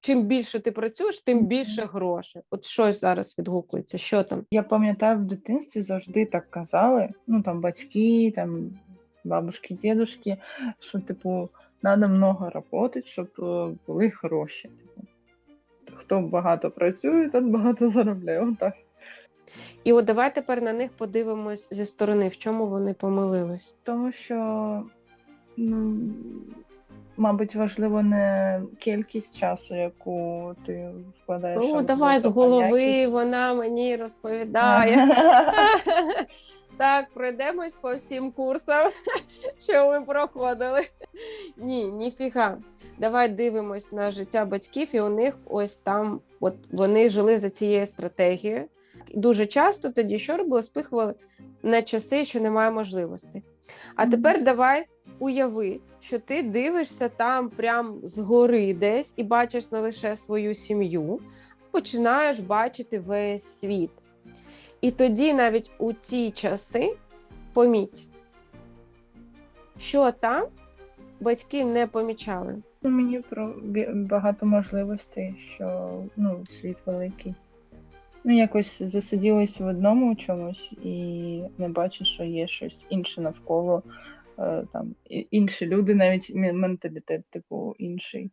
чим більше ти працюєш, тим більше грошей. От щось зараз відгукується. Що там? Я пам'ятаю, в дитинстві завжди так казали, ну там батьки, там бабушки, дідушки, що, типу, треба много працювати, щоб е, були гроші. Типу. Хто багато працює, тот багато заробляє. Отак. І от давай тепер на них подивимось зі сторони, в чому вони помилились. Тому що, ну, мабуть, важливо не кількість часу, яку ти вкладаєш. Ну, давай з голови якість. вона мені розповідає. Так, пройдемось по всім курсам, що ми проходили. Ні, ніфіга. Давай дивимось на життя батьків, і у них ось там, от вони жили за цією стратегією. Дуже часто тоді що робили? Спихували на часи, що немає можливостей. А тепер давай уяви, що ти дивишся там прям згори десь і бачиш не лише свою сім'ю, починаєш бачити весь світ. І тоді навіть у ті часи поміть, що там батьки не помічали. Мені про багато можливостей, що ну, світ великий. Ну, якось засиділась в одному чомусь і не бачу, що є щось інше навколо, е, там інші люди, навіть менталітет, типу, інший.